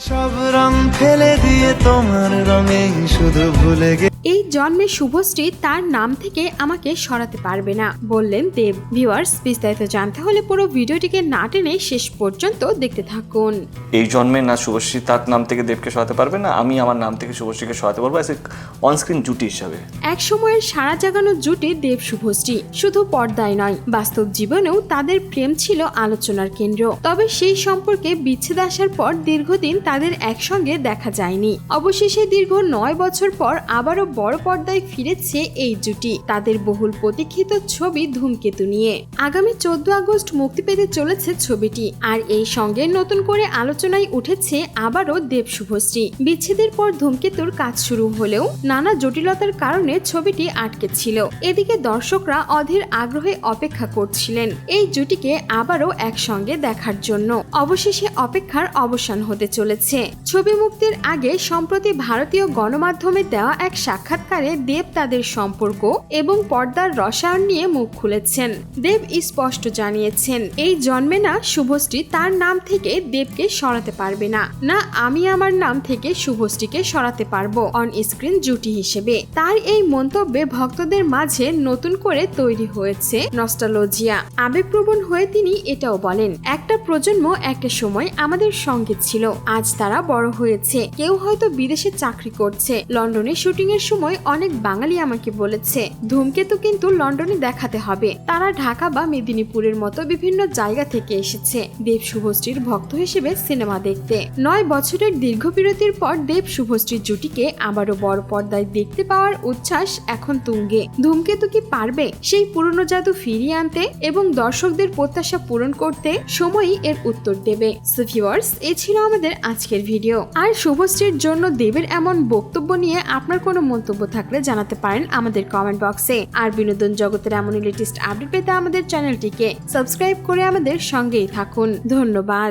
সব রং ফেলে দিয়ে তোমার রঙে শুধু ভুলে গে এই জন্মে শুভশ্রী তার নাম থেকে আমাকে সরাতে পারবে না। বললেন দেব। ভিউয়ার্স বিস্তারিত জানতে হলে পুরো ভিডিওটিকে না টেনে শেষ পর্যন্ত দেখতে থাকুন। এই জন্মে না শুভশ্রী তার নাম থেকে দেবকে সরাতে পারবে না আমি আমার নাম থেকে শুভশ্রীকে সরাতে পারব অনস্ক্রিন জুটি হিসাবে। এক সময়ের সারা জাগানো জুটি দেব শুভশ্রী শুধু পর্দায় নয় বাস্তব জীবনেও তাদের প্রেম ছিল আলোচনার কেন্দ্র। তবে সেই সম্পর্কে বিচ্ছেদ আসার পর দীর্ঘদিন তাদের একসঙ্গে দেখা যায়নি। অবশেষে দীর্ঘ নয় বছর পর আবারও বড় পর্দায় ফিরেছে এই জুটি। তাদের বহুল প্রতীক্ষিত ছবি ধূমকেতু নিয়ে। আগামী চোদ্দ আগস্ট মুক্তি পেতে চলেছে ছবিটি। আর এই সঙ্গে নতুন করে আলোচনায় উঠেছে আবারও দেব শুভশ্রী বিচ্ছেদের পর ধূমকেতুর কাজ শুরু হলেও নানা জটিলতার কারণে ছবিটি আটকে ছিল। এদিকে দর্শকরা অধীর আগ্রহে অপেক্ষা করছিলেন এই জুটিকে আবারও একসঙ্গে দেখার জন্য। অবশেষে অপেক্ষার অবসান হতে চলেছে। ছবি মুক্তির আগে সম্প্রতি ভারতীয় গণমাধ্যমে দেওয়া এক সাক্ষাৎকারে দেব তাদের সম্পর্ক এবং পর্দার রসায়ন নিয়ে মুখ খুলেছেন। দেব স্পষ্ট জানিয়েছেন, এই জন্মে না শুভশ্রী তার নাম থেকে দেবকে সরাতে পারবে না। না, আমি আমার নাম থেকে শুভশ্রীকে সরাতে পারব অন স্ক্রিন জুটি হিসেবে। তার এই মন্তব্যে ভক্তদের মাঝে নতুন করে তৈরি হয়েছে নস্টালজিয়া আবেগপ্রবণ হয়ে তিনি এটাও বলেন, একটা প্রজন্ম একটা সময় আমাদের সঙ্গে ছিল, আজ তারা বড় হয়েছে। কেউ হয়তো বিদেশে চাকরি করছে, লন্ডনে শুটিং এর সময় অনেক বাঙালি আমাকে বলেছে ধূমকেতু কিন্তু লন্ডনে দেখাতে হবে। তারা ঢাকা বা মেদিনীপুরের মতো বিভিন্ন জায়গা থেকে এসেছে, দেব শুভশ্রীর ভক্ত হিসেবে সিনেমা দেখতে। নয় বছরের দীর্ঘ বিরতির পর দেব শুভশ্রীর জুটিকে আবারও বড় পর্দায় দেখতে পাওয়ার উচ্ছ্বাস এখন তুঙ্গে। ধূমকেতু কি পারবে? সেই পুরনো জাদু ফিরিয়ে আনতে এবং দর্শকদের প্রত্যাশা পূরণ করতে সময়ই এর উত্তর দেবে। সো ভিউয়ার্স এই ছিল আমাদের আজকের ভিডিও। আর শুভশ্রীর জন্য দেবের এমন বক্তব্য নিয়ে আপনার কোনো মন্তব্য থাকলে জানাতে পারেন আমাদের কমেন্ট বক্সে আর বিনোদন জগতের এমনই লেটেস্ট আপডেট পেতে আমাদের চ্যানেলটিকে সাবস্ক্রাইব করে আমাদের সঙ্গেই থাকুন। ধন্যবাদ।